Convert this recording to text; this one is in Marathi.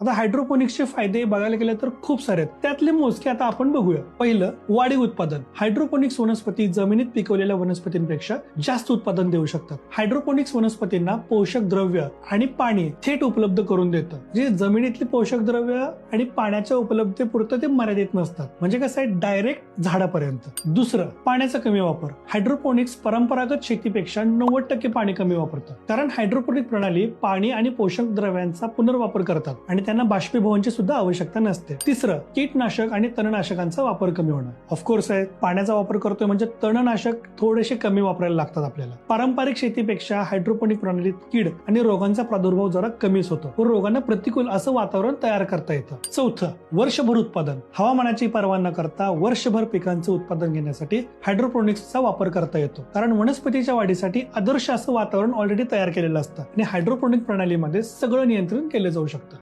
आता हायड्रोपोनिक्सचे फायदे बघायला गेले तर खूप सारे आहेत. त्यातले मोजके आता आपण बघूया. पहिलं वाढीव उत्पादन. हायड्रोपोनिक्स वनस्पती जमिनीत पिकवलेल्या वनस्पतींपेक्षा जास्त उत्पादन देऊ शकतात. हायड्रोपोनिक्स वनस्पतींना पोषक द्रव्य आणि पाणी थेट उपलब्ध करून देतं. जे जमिनीतली पोषक द्रव्य आणि पाण्याच्या उपलब्धतेपुरतं ते मर्यादित नसतात. म्हणजे कसं आहे? डायरेक्ट झाडापर्यंत. दुसरं पाण्याचा कमी वापर. हायड्रोपोनिक्स परंपरागत शेतीपेक्षा नव्वद टक्के पाणी कमी वापरतं. कारण हायड्रोपोनिक प्रणाली पाणी आणि पोषक द्रव्यांचा पुनर्वापर करतात आणि त्यांना बाष्पीभवनची सुद्धा आवश्यकता नसते. तिसरं कीटनाशक आणि तणनाशकांचा वापर कमी होणं. ऑफकोर्स आहे पाण्याचा वापर करतोय म्हणजे तणनाशक थोडेसे कमी वापरायला लागतात आपल्याला. पारंपरिक शेतीपेक्षा हायड्रोपोनिक प्रणालीत कीड आणि रोगांचा प्रादुर्भाव जरा कमीच होतो. व रोगांना प्रतिकूल असं वातावरण तयार करता येतं. चौथं वर्षभर उत्पादन. हवामानाची पर्वा न करता वर्षभर पिकांचं उत्पादन घेण्यासाठी हायड्रोपोनिक्सचा वापर करता येतो. कारण वनस्पतीच्या वाढीसाठी आदर्श असं वातावरण ऑलरेडी तयार केलेलं असतं. आणि हायड्रोपोनिक प्रणालीमध्ये सगळं नियंत्रण केलं जाऊ शकतं.